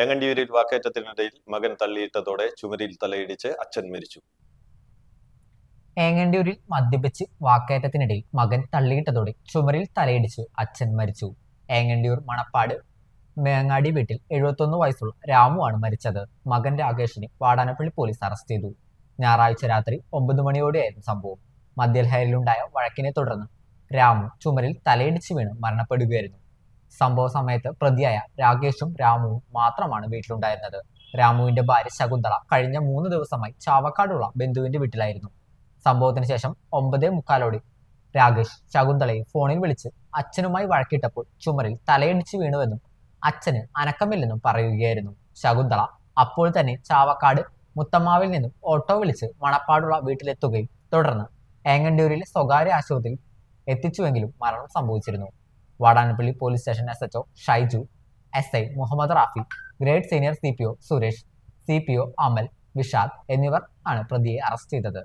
ഏങ്ങണ്ടിയൂരിൽ വാക്കേറ്റത്തിനിടയിൽ മകൻ തള്ളിയിട്ടതോടെ ചുമരിൽ തലയിടിച്ച് അച്ഛൻ മരിച്ചു. ഏങ്ങണ്ടിയൂരിൽ മദ്യപിച്ച് വാക്കേറ്റത്തിനിടയിൽ മകൻ തള്ളിയിട്ടതോടെ ചുമരിൽ തലയിടിച്ച് അച്ഛൻ മരിച്ചു. ഏങ്ങണ്ടിയൂർ മണപ്പാട് മേങ്ങാടി വീട്ടിൽ എഴുപത്തൊന്ന് വയസ്സുള്ള രാമുവാണ് മരിച്ചത്. മകൻ രാകേഷിനെ വാടാനപ്പള്ളി പോലീസ് അറസ്റ്റ് ചെയ്തു. ഞായറാഴ്ച രാത്രി ഒമ്പത് മണിയോടെയായിരുന്നു സംഭവം. മദ്യലഹരിയിലുണ്ടായ വഴക്കിനെ തുടർന്ന് രാമു ചുമരിൽ തലയിടിച്ച് വീണ് മരണപ്പെടുകയായിരുന്നു. സംഭവ സമയത്ത് പ്രതിയായ രാകേഷും രാമുവും മാത്രമാണ് വീട്ടിലുണ്ടായിരുന്നത്. രാമുവിന്റെ ഭാര്യ ശകുന്തള കഴിഞ്ഞ മൂന്ന് ദിവസമായി ചാവക്കാടുള്ള ബന്ധുവിന്റെ വീട്ടിലായിരുന്നു. സംഭവത്തിന് ശേഷം ഒമ്പതേ മുക്കാലോടെ രാകേഷ് ശകുന്തളയെ ഫോണിൽ വിളിച്ച് അച്ഛനുമായി വഴക്കിട്ടപ്പോൾ ചുമരിൽ തലയിടിച്ച് വീണുവെന്നും അച്ഛന് അനക്കമില്ലെന്നും പറയുകയായിരുന്നു. ശകുന്തള അപ്പോൾ തന്നെ ചാവക്കാട് മുത്തമ്മാവിൽ നിന്നും ഓട്ടോ വിളിച്ച് മണപ്പാടുള്ള വീട്ടിലെത്തുകയും തുടർന്ന് ഏങ്ങണ്ടിയൂരിലെ സ്വകാര്യ ആശുപത്രിയിൽ എത്തിച്ചുവെങ്കിലും മരണം സംഭവിച്ചിരുന്നു. Vadanappally police station S HO Shaiju S I Muhammad Rafi grade senior C P O Suresh C P O Amal Vishad എന്നിവർ ആണ് പ്രതിയെ അറസ്റ്റ് ചെയ്തത്.